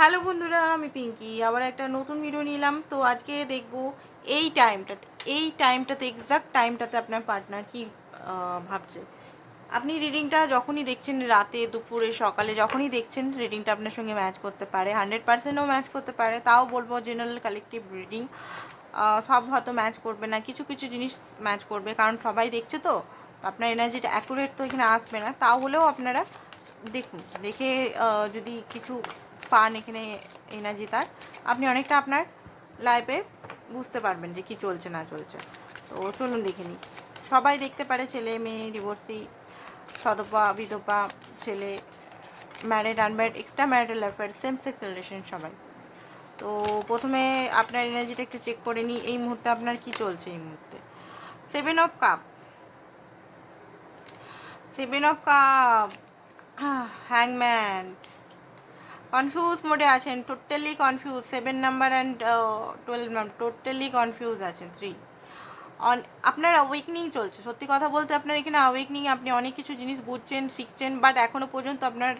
Hello বন্ধুরা, আমি পিঙ্কি। আবার একটা নতুন ভিডিও নিলাম। তো আজকে দেখব এই টাইমটাতে এই টাইমটাতে এক্সাক্ট টাইমটাতে আপনার পার্টনার কি ভাবছে। আপনি রিডিংটা যখনই দেখছেন রাতে, দুপুরে, সকালে, যখনই দেখছেন রিডিংটা আপনার সঙ্গে ম্যাচ করতে পারে। হান্ড্রেড পার্সেন্টও ম্যাচ করতে পারে। তাও বলব জেনারেল কালেকটিভ রিডিং সব হয়তো ম্যাচ করবে না। কিছু কিছু জিনিস ম্যাচ করবে। কারণ সবাই দেখছে তো আপনার এনার্জিটা অ্যাকুরেট তো এখানে আসবে না। তাও হলেও আপনারা দেখুন। দেখে যদি কিছু পান এখানে এনার্জি তার। আপনি অনেকটা আপনার লাইফে বুঝতে পারবেন যে কি চলছে, না চলছে। তো চলুন দেখে নিই। সবাই দেখতে পারে ছেলে, মেয়ে ডিভোর্সি সদপা বিধবা ছেলে married unmarried extra marital affair same sex relation সবাই। তো প্রথমে আপনার এনার্জিটা একটু চেক করে নিই, এই মুহূর্তে আপনার কি চলছে এই মুহূর্তে? Seven of cup seven of cup হ্যাংম্যান confuse মোডে আছেন totally confuse seven number and twelve number totally confuse আছেন থ্রি অন আপনার অ্যাওয়েকনিং চলছে। সত্যি কথা বলতে আপনার এখানে অ্যাওয়েকনিং আপনি অনেক কিছু জিনিস বুঝছেন, শিখছেন বাট এখনও পর্যন্ত আপনার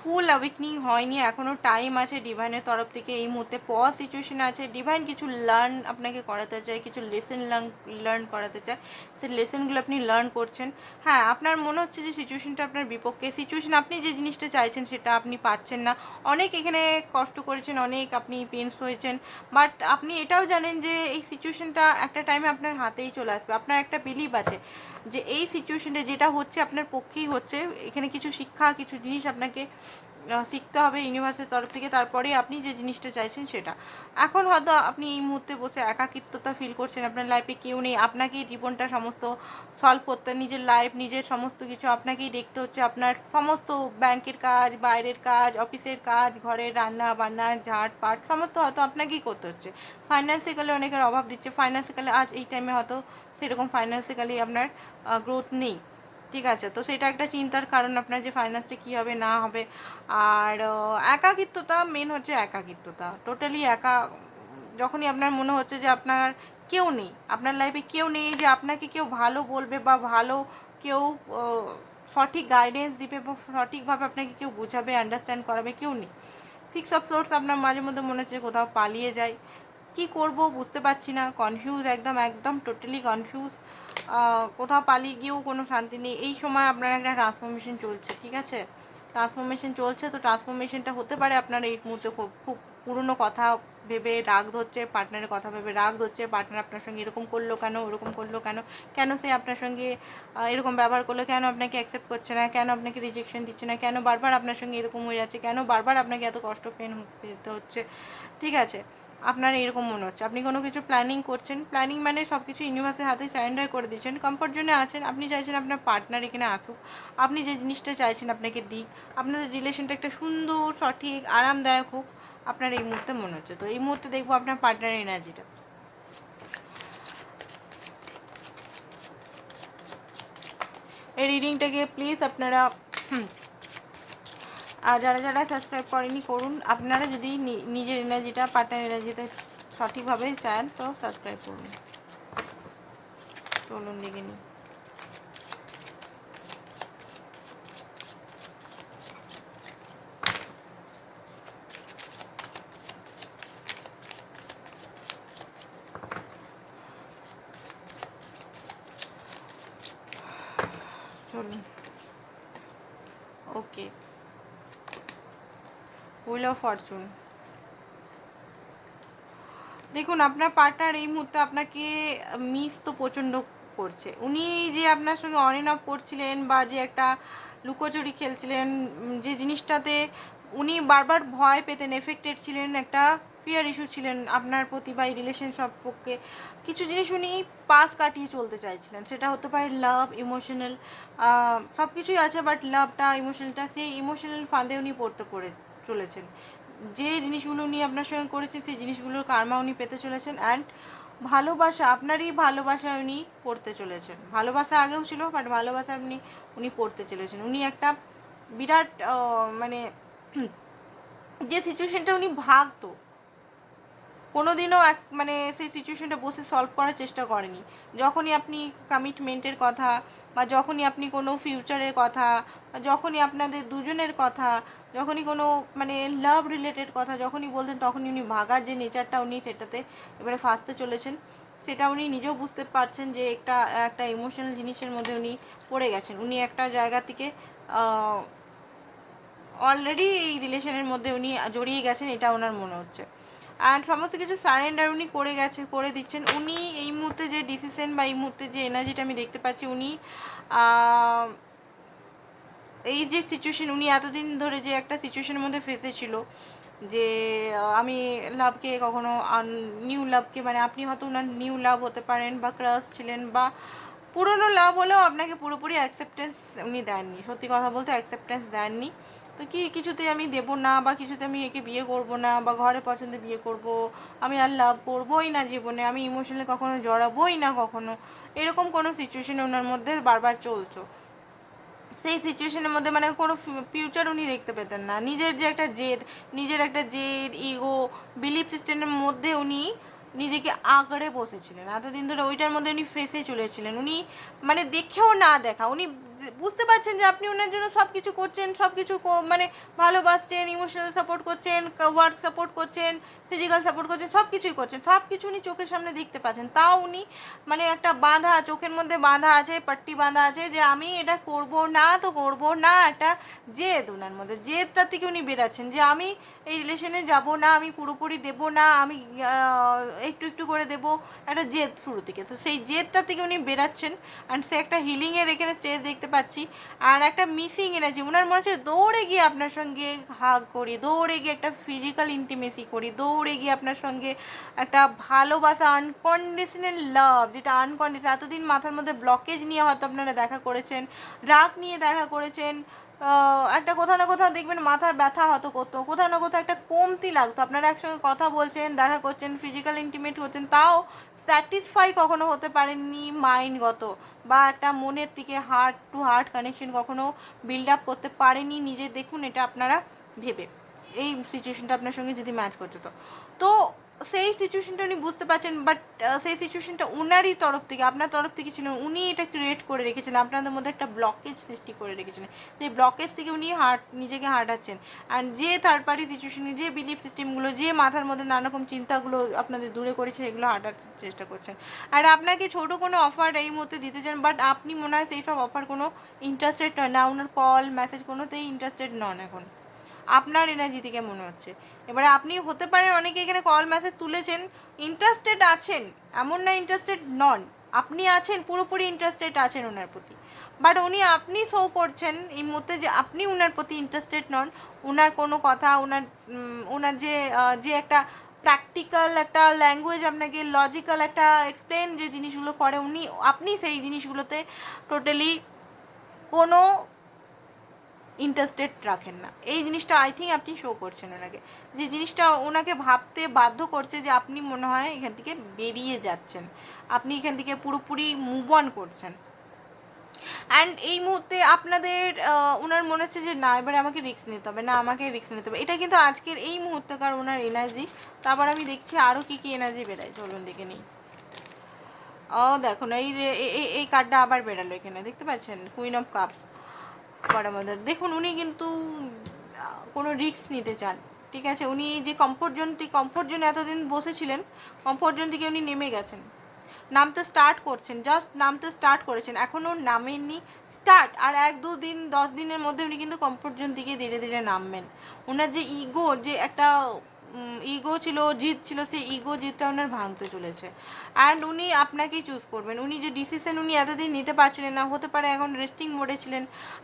ফুল অ্যাওয়েকনিং হয়নি এখনও টাইম আছে ডিভাইনের তরফ থেকে, এই মুহূর্তে পজ সিচুয়েশন আছে ডিভাইন কিছু লার্ন আপনাকে করাতে চায়, কিছু লেসন লার্ন করাতে চায়, সেই লেসনগুলো আপনি লার্ন করছেন। হ্যাঁ আপনার মনে হচ্ছে যে সিচুয়েশনটা আপনার বিপক্ষে সিচুয়েশন আপনি যে জিনিসটা চাইছেন সেটা আপনি পাচ্ছেন না। অনেক এখানে কষ্ট করেছেন, অনেক আপনি পেন্স হয়েছেন বাট আপনি এটাও জানেন যে এই সিচুয়েশনটা একটা টাইমে আপনার হাতেই চলে আসবে। আপনার একটা বিলিভ আছে যে এই সিচুয়েশনে যেটা হচ্ছে আপনার পক্ষেই হচ্ছে, এখানে কিছু শিক্ষা, কিছু জিনিস আপনাকে শিখতে হবে ইউনিভার্সের তরফ থেকে তারপরে আপনি যে জিনিসটা চাইছেন সেটা। এখন হয়তো আপনি এই মুহূর্তে বসে একাকিত্বতা ফিল করছেন, আপনার লাইফে কেউ নেই, আপনাকেই জীবনটা সমস্ত সলভ করতে, নিজের লাইফ নিজের সমস্ত কিছু আপনাকেই দেখতে হচ্ছে, আপনার সমস্ত ব্যাংকের কাজ, বাইরের কাজ, অফিসের কাজ, ঘরের রান্না বান্না, ঝাড় পাট, সমস্ত হয়তো আপনাকেই করতে হচ্ছে। ফাইন্যান্সিক্যালি অনেকের অভাব দিচ্ছে ফাইন্যান্সিক্যালি আজ এই টাইমে হয়তো সেরকম ফাইন্যান্সিক্যালি আপনার গ্রোথ নেই। ঠিক আছে, তো সেটা একটা চিন্তার কারণ আপনার যে ফাইন্যান্সটা কী হবে, না হবে। আর একাকিত্বতা মেন হচ্ছে একাকিত্বতা। টোটালি একা, যখনই আপনার মনে হচ্ছে যে আপনার কেউ নেই, আপনার লাইফে কেউ নেই যে আপনাকে কেউ ভালো বলবে বা ভালো কেউ সঠিক গাইডেন্স দিবে বা সঠিকভাবে আপনাকে কেউ বোঝাবে আন্ডারস্ট্যান্ড করাবে, কেউ নেই। সিক্স অফ ফ্লোর্স আপনার মাঝে মধ্যে মনে হচ্ছে কোথাও পালিয়ে যায়। কি করব বুঝতে পারছি না কনফিউজ একদম একদম টোটালি কনফিউজ কোথাও পালিয়ে গিয়েও কোনো শান্তি নেই। এই সময় আপনার একটা ট্রান্সফরমেশন চলছে, ঠিক আছে? ট্রান্সফরমেশন চলছে, তো ট্রান্সফরমেশনটা হতে পারে আপনার এই মুহূর্তে খুব খুব পুরনো কথা ভেবে রাগ ধরছে পার্টনারের কথা ভেবে রাগ ধরছে পার্টনার আপনার সঙ্গে এরকম করল কেন, ওরকম করল কেন কেন সে আপনার সঙ্গে এরকম ব্যবহার করল, কেন আপনাকে অ্যাকসেপ্ট করছে না, কেন আপনাকে রিজেকশন দিচ্ছে না, কেন বারবার আপনার সঙ্গে এরকম হয়ে যাচ্ছে, কেন বারবার আপনাকে এত কষ্ট পেন, পেতে হচ্ছে, ঠিক আছে? আপনার এরকম মনে হচ্ছে। আপনি কোনো কিছু প্ল্যানিং করছেন প্ল্যানিং মানে সব কিছু ইউনিভার্সের হাতে সারেন্ডার করে দিচ্ছেন কমফোর্ট জোনে আছেন, আপনি চাইছেন আপনার পার্টনার এখানে আসুক, আপনি যে জিনিসটা চাইছেন আপনাকে দিক, আপনাদের রিলেশনটা একটা সুন্দর, সঠিক, আরামদায়ক হোক, আপনার এই মুহূর্তে মনে হচ্ছে। তো এই মুহূর্তে দেখব আপনার পার্টনারের এনার্জিটা এই রিডিংটাকে প্লিজ আপনারা আর যারা যারা সাবস্ক্রাইব করেনি, করুন। আপনারা যদি নিজের এনার্জিটা পার্টনার এনার্জিতে সঠিকভাবে চান, তো সাবস্ক্রাইব করুন। চলুন, দেখে নিই চলুন ওকে হুইল অফ ফরচুন দেখুন, আপনার পার্টনার এই মুহূর্তে আপনাকে মিস তো প্রচণ্ড করছে। উনি যে আপনার সঙ্গে অন এন অফ করছিলেন বা যে একটা লুকোচুরি খেলছিলেন, যে জিনিসটাতে উনি বারবার ভয় পেতেন এফেক্টেড ছিলেন, একটা ফিয়ার ইস্যু ছিলেন আপনার প্রতি বা এই রিলেশন সম্পর্কে কিছু জিনিস উনি পাস কাটিয়ে চলতে চাইছিলেন। সেটা হতে পারে লাভ ইমোশনাল সব কিছুই আছে বাট লাভটা ইমোশনালটা সেই ইমোশনাল ফাঁদে উনি পড়তে পড়ে চলেছেন। যে জিনিসগুলো উনি আপনার সঙ্গে করেছেন, সেই জিনিসগুলোর কারমা উনি পেতে চলেছেন অ্যান্ড ভালোবাসা, আপনারই ভালোবাসা উনি পড়তে চলেছেন। ভালোবাসা আগেও ছিল বাট ভালোবাসা আপনি, উনি পড়তে চলেছেন। উনি একটা বিরাট মানে যে সিচুয়েশনটা উনি ভাগতো, কোনোদিনও এক মানে সেই সিচুয়েশনটা বসে সলভ করার চেষ্টা করেনি। যখনই আপনি কমিটমেন্টের কথা বা যখনই আপনি কোনো ফিউচারের কথা যখনই আপনাদের দুজনের কথা, যখনই কোনো মানে লাভ রিলেটেড কথা যখনই বলতেন, তখনই উনি ভাগার যে নেচারটা উনি সেটাতে এবারে ফাঁসতে চলেছেন। সেটা উনি নিজেও বুঝতে পারছেন যে একটা একটা ইমোশনাল জিনিসের মধ্যে উনি পড়ে গেছেন। উনি একটা জায়গা থেকে অলরেডি এই রিলেশনের মধ্যে উনি জড়িয়ে গেছেন, এটা ওনার মনে হচ্ছে। অ্যান্ড সমস্ত কিছু সারেন্ডার উনি করে গেছে, করে দিচ্ছেন। উনি এই মুহূর্তে যে ডিসিশন বা এই মুহূর্তে যে এনার্জিটা আমি দেখতে পাচ্ছি, উনি এই যে সিচুয়েশন উনি এতদিন ধরে যে একটা সিচুয়েশনের মধ্যে ফেসেছিল যে আমি লাভকে কখনো নিউ লাভকে মানে আপনি হয়তো ওনার নিউ লাভ হতে পারেন বা ক্রাশ ছিলেন বা পুরনো লাভ হলেও আপনাকে পুরোপুরি অ্যাকসেপ্টেন্স উনি দেননি। সত্যি কথা বলতে অ্যাকসেপ্টেন্স দেননি। তো কি, কিছুতে আমি দেবো না বা কিছুতে আমি একে বিয়ে করব না বা ঘরে পছন্দে বিয়ে করব, আমি আর লাভ করবোই না জীবনে, আমি ইমোশনালি কখনো জড়াবোই না কখনো, এরকম কোনো সিচুয়েশন ওনার মধ্যে বারবার চলছো সেই সিচুয়েশনের মধ্যে মানে কোনো ফিউচার উনি দেখতে পেতেন না। নিজের যে একটা জেদ, নিজের একটা জেদ ইগো বিলিফ সিস্টেমের মধ্যে উনি নিজেকে আঁকড়ে বসেছিলেন। এতদিন ধরে ওইটার মধ্যে উনি ফেসে চলেছিলেন উনি মানে দেখেও না দেখা। উনি বুঝতে পারছেন যে আপনি ওনার জন্য সব কিছু করছেন সব কিছু মানে ভালোবাসছেন ইমোশনাল সাপোর্ট করছেন ওয়ার্ক সাপোর্ট করছেন ফিজিক্যাল সাপোর্ট করছেন সব কিছুই করছেন সব কিছু উনি চোখের সামনে দেখতে পাচ্ছেন। তাও উনি মানে একটা বাঁধা, চোখের মধ্যে বাঁধা আছে, পাট্টি বাঁধা আছে যে আমি এটা করব না তো করব না, একটা জেদ ওনার মধ্যে। জেদটা থেকে উনি বেরাচ্ছেন যে আমি এই রিলেশনে যাব না, আমি পুরোপুরি দেব না, আমি একটু একটু করে দেব, একটা জেদ শুরু থেকে। তো সেই জেদটা থেকে উনি বেরাচ্ছেন অ্যান্ড সে একটা হিলিংয়ের এখানে স্টেজ দেখতে পাচ্ছি। আর একটা মিসিং এনার্জি ওনার মনে হচ্ছে দৌড়ে গিয়ে আপনার সঙ্গে হাগ করি, দৌড়ে গিয়ে একটা ফিজিক্যাল ইন্টিমেসি করি, দৌড়ে গিয়ে আপনার সঙ্গে একটা ভালোবাসা আনকন্ডিশনাল লাভ যেটা আনকন্ডিশনাল এতদিন মাথার মধ্যে ব্লকেজ নিয়ে হয়তো আপনারা দেখা করেছেন, রাগ নিয়ে দেখা করেছেন একটা কোথাও না কোথাও দেখবেন মাথায় ব্যথা হতো করতো, কোথাও না কোথাও একটা কমতি লাগতো। আপনারা একসঙ্গে কথা বলছেন, দেখা করছেন ফিজিক্যাল ইন্টিমেট হচ্ছেন, তাও স্যাটিসফাই কখনো হতে পারেননি মাইন্ডগত বা একটা মনের থেকে হার্ট টু হার্ট কানেকশন কখনো বিল্ড আপ করতে পারেনি নিজে। দেখুন, এটা আপনারা ভেবে। এই সিচুয়েশনটা আপনার সঙ্গে যদি ম্যাচ করছে তো। তো সেই সিচুয়েশনটা উনি বুঝতে পারছেন বাট সেই সিচুয়েশনটা উনারই তরফ থেকে, আপনার তরফ থেকে ছিল, উনি এটা ক্রিয়েট করে রেখেছিলেন, আপনাদের মধ্যে একটা ব্লকেজ সৃষ্টি করে রেখেছিলেন। সেই ব্লকেজ থেকে উনি হার্ট নিজেকে হাঁটাচ্ছেন অ্যান্ড যে থার্ড পার্টি সিচুয়েশনে যে বিলিফ সিস্টেমগুলো যে মাথার মধ্যে নানা রকম চিন্তাগুলো আপনাদের দূরে করেছেন এগুলো হাঁটার চেষ্টা করছেন। আর আপনাকে ছোট কোনো অফার এই মুহূর্তে দিতে চান বাট আপনি মনে হয় সেই সব অফার কোনো ইন্টারেস্টেড নয়। না ওনার কল মেসেজ কোনোতেই ইন্টারেস্টেড নন এখন। আপনার এনার্জি থেকে মনে হচ্ছে। এবারে আপনি হতে পারেন, অনেকে এখানে কল মেসেজ তুলেছেন ইন্টারেস্টেড আছেন, এমন না ইন্টারেস্টেড নন। আপনি আছেন, পুরোপুরি ইন্টারেস্টেড আছেন ওনার প্রতি। বাট উনি আপনি শো করছেন এই মুহূর্তে যে আপনি ওনার প্রতি ইন্টারেস্টেড নন। ওনার কোনো কথা ওনার ওনার যে যে একটা প্র্যাকটিক্যাল একটা ল্যাঙ্গুয়েজ আপনাকে লজিক্যাল একটা এক্সপ্লেন যে জিনিসগুলো করে, উনি, আপনি সেই জিনিসগুলোতে টোটালি কোনো ইন্টারেস্টেড রাখেন না। এই জিনিসটা আই থিঙ্ক আপনি শো করছেন ওনাকে। যে জিনিসটা ওনাকে ভাবতে বাধ্য করছে যে আপনি মনে হয় এখান থেকে বেরিয়ে যাচ্ছেন। আপনি এখান থেকে পুরোপুরি মুভ অন করছেন। অ্যান্ড এই মুহূর্তে আপনাদের ওনার মনে হচ্ছে যে না, এবারে আমাকে রিস্ক নিতে হবে। না, আমাকে রিস্ক নিতে হবে। এটা কিন্তু আজকের এই মুহূর্তকার ওনার এনার্জি তারপর আমি দেখছি আরও কী কী এনার্জি বেরায়। চলুন দেখে নিই। ও দেখো না এই এই- কার্ডটা আবার বেরালো এখানে। দেখতে পাচ্ছেন? কুইন অফ কাপ করার মধ্যে। দেখুন, উনি কিন্তু কোনো রিস্ক নিতে চান। ঠিক আছে? উনি যে কমফোর্ট জোন কমফোর্ট জোন এতদিন বসেছিলেন কমফোর্ট জোন থেকে উনি নেমে গেছেন। নামতে স্টার্ট করছেন জাস্ট নামতে স্টার্ট করেছেন। এখনও নামেননি। স্টার্ট আর এক, দু দিন, দশ দিনের মধ্যে উনি কিন্তু কমফোর্ট জোন থেকে ধীরে ধীরে নামবেন। ওনার যে ইগো যে একটা ইগো ছিল জিত ছিল, সেই ইগো জিতটা ওনার ভাঙতে চলেছে। অ্যান্ড উনি আপনাকেই চুজ করবেন। উনি যে ডিসিশন উনি এতদিন নিতে পারছিলেন না, হতে পারে এখন রেস্টিং মোডে ছিলেন,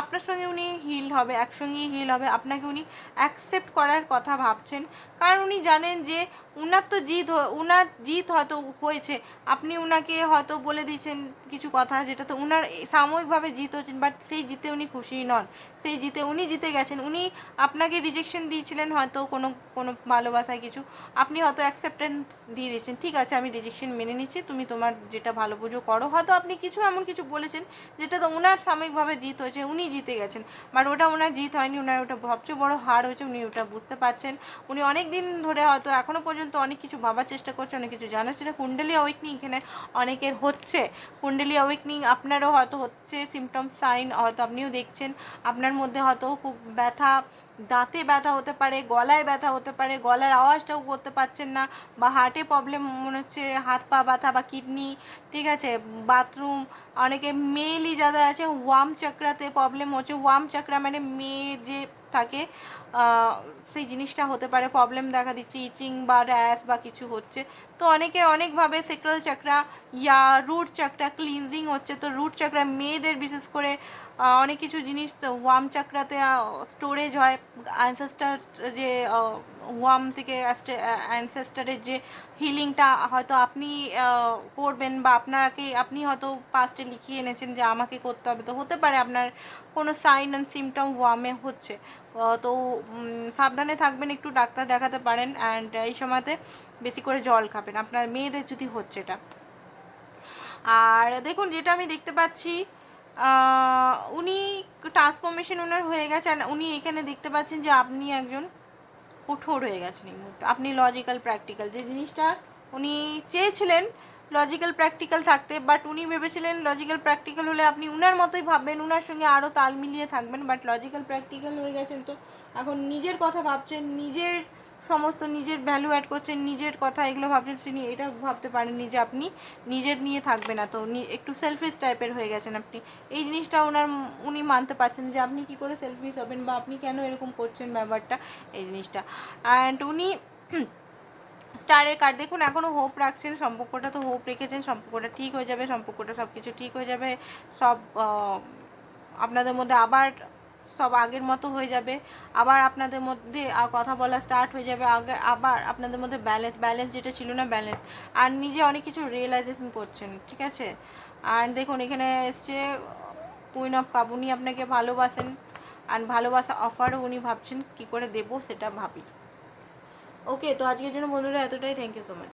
আপনার সঙ্গে উনি হিল হবে, একসঙ্গেই হিল হবে। আপনাকে উনি অ্যাকসেপ্ট করার কথা ভাবছেন। কারণ উনি জানেন যে উনার তো জিত উনার জিত হয়তো হয়েছে। আপনি উনাকে হয়তো বলে দিয়েছেন কিছু কথা যেটা তো উনার সাময়িকভাবে জিত হয়েছেন বাট সেই জিতে উনি খুশি নন। সেই জিতে উনি জিতে গেছেন। উনি আপনাকে রিজেকশন দিয়েছিলেন হয়তো কোনো কোনো ভালোবাসায় কিছু। আপনি হয়তো অ্যাকসেপ্টেন্স দিয়ে দিয়েছেন। ঠিক আছে, আমি রিজেকশন মেনে নিচ্ছি, তুমি তোমার যেটা ভালো বুঝো করো। হয়তো আপনি কিছু এমন কিছু বলেছেন যেটা তো ওনার সাময়িকভাবে জিত হয়েছে, উনি জিতে গেছেন। বাট ওটা ওনার জিত হয়নি ওনার ওটা সবচেয়ে বড় হার হয়েছে, উনি ওটা বুঝতে পারছেন। উনি অনেক দিন ধরে হয়তো এখনও পর্যন্ত পর্যন্ত অনেক কিছু ভাবার চেষ্টা করছে, অনেক কিছু জানার চেষ্টা কুণ্ডলি অ্যাওয়েকনিং এখানে অনেকের হচ্ছে। কুণ্ডলি অ্যাওয়েকনিং আপনারও হয়তো হচ্ছে সিমটম সাইন হয়তো আপনিও দেখছেন। আপনার মধ্যে হয়তো খুব ব্যথা দাঁতে ব্যথা হতে পারে, গলায় ব্যথা হতে পারে, গলার আওয়াজটাও করতে পারছেন না বা হার্টে প্রবলেম মনে হচ্ছে, হাত পা ব্যথা বা কিডনি ঠিক আছে? বাথরুম অনেকে মেয়েলি যাদের আছে ওয়াম চক্রাতে প্রবলেম হচ্ছে ওয়াম চক্রা মানে মেয়ে যে থাকে সেই জিনিসটা হতে পারে প্রবলেম দেখা দিচ্ছে ইচিং বা র্যাশ বা কিছু হচ্ছে। তো অনেকে অনেকভাবে সেক্রাল চক্রা ইয়া রুট চক্রা ক্লিনজিং হচ্ছে। তো রুট চক্রা মেয়েদের বিশেষ করে অনেক কিছু জিনিস ওয়াম চাকরাতে স্টোরেজ হয়। অ্যানসেস্টার যে ওয়াম থেকে অ্যানসেস্টারের যে হিলিংটা হয়তো আপনি করবেন বা আপনাকে, আপনি হয়তো পাস্টে লিখিয়ে এনেছেন যে আমাকে করতে হবে। তো হতে পারে আপনার কোনো সাইন অ্যান্ড সিমটম ওয়ামে হচ্ছে। তো সাবধানে থাকবেন, একটু ডাক্তার দেখাতে পারেন অ্যান্ড এই সময়তে বেশি করে জল খাবেন। আপনার মেয়েদের যদি হচ্ছে এটা। আর দেখুন, যেটা আমি দেখতে পাচ্ছি উনি ট্রান্সফরমেশন ওনার হয়ে গেছে আর উনি এখানে দেখতে পাচ্ছেন যে আপনি একজন কঠোর হয়ে গেছেন এই মুহূর্তে। আপনি লজিক্যাল প্র্যাকটিক্যাল যে জিনিসটা উনি চেয়েছিলেন লজিক্যাল প্র্যাকটিক্যাল থাকতে বাট উনি ভেবেছিলেন লজিক্যাল প্র্যাকটিক্যাল হলে আপনি উনার মতোই ভাববেন, উনার সঙ্গে আরও তাল মিলিয়ে থাকবেন বাট লজিক্যাল প্র্যাকটিক্যাল হয়ে গেছেন তো। এখন নিজের কথা ভাবছেন, নিজের সমস্ত নিজের ভ্যালু অ্যাড করছেন, নিজের কথা এগুলো ভাবছেন, তিনি এটা ভাবতে পারেননি যে আপনি নিজের নিয়ে থাকবে না। তো একটু সেলফিশ টাইপের হয়ে গেছেন আপনি। এই জিনিসটা ওনার, উনি মানতে পারছেন যে আপনি কি করে সেলফিশ হবেন বা আপনি কেন এরকম করছেন ব্যাপারটা, এই জিনিসটা। অ্যান্ড উনি স্টারের কার্ড দেখুন এখনও হোপ রাখছেন, সম্পর্কটা তো হোপ রেখেছেন, সম্পর্কটা ঠিক হয়ে যাবে, সম্পর্কটা সব কিছু ঠিক হয়ে যাবে, সব আপনাদের মধ্যে আবার সব আগের মতো হয়ে যাবে। আবার আপনাদের মধ্যে আহ, কথা বলা স্টার্ট হয়ে যাবে। আগে আবার আপনাদের মধ্যে ব্যালেন্স ব্যালেন্স যেটা ছিল না ব্যালেন্স আর নিজে অনেক কিছু রিয়েলাইজেশন করছেন ঠিক আছে? আর দেখুন এখানে এসছে কুইন অফ কাপ উনি আপনাকে ভালোবাসেন। আর ভালোবাসা অফারও উনি ভাবছেন কি করে দেবো সেটা ভাবি। ওকে তো আজকের জন্য বন্ধুরা এতটাই। Thank you so much